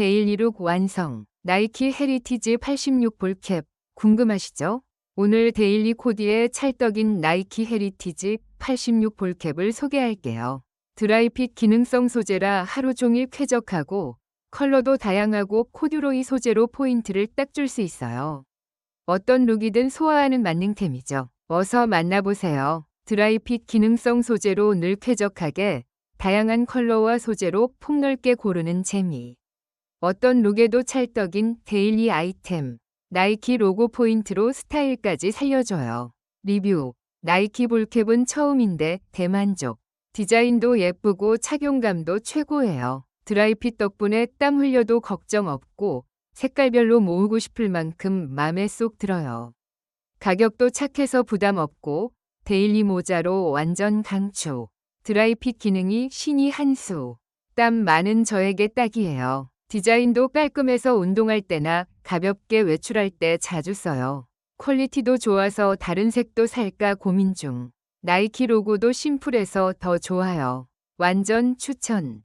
데일리룩 완성. 나이키 헤리티지 86 볼캡. 궁금하시죠? 오늘 데일리 코디의 찰떡인 나이키 헤리티지 86 볼캡을 소개할게요. 드라이핏 기능성 소재라 하루 종일 쾌적하고 컬러도 다양하고 코듀로이 소재로 포인트를 딱 줄 수 있어요. 어떤 룩이든 소화하는 만능템이죠. 어서 만나보세요. 드라이핏 기능성 소재로 늘 쾌적하게 다양한 컬러와 소재로 폭넓게 고르는 재미. 어떤 룩에도 찰떡인 데일리 아이템. 나이키 로고 포인트로 스타일까지 살려줘요. 리뷰. 나이키 볼캡은 처음인데 대만족. 디자인도 예쁘고 착용감도 최고예요. 드라이핏 덕분에 땀 흘려도 걱정 없고 색깔별로 모으고 싶을 만큼 맘에 쏙 들어요. 가격도 착해서 부담 없고 데일리 모자로 완전 강추. 드라이핏 기능이 신이 한 수. 땀 많은 저에게 딱이에요. 디자인도 깔끔해서 운동할 때나 가볍게 외출할 때 자주 써요. 퀄리티도 좋아서 다른 색도 살까 고민 중. 나이키 로고도 심플해서 더 좋아요. 완전 추천.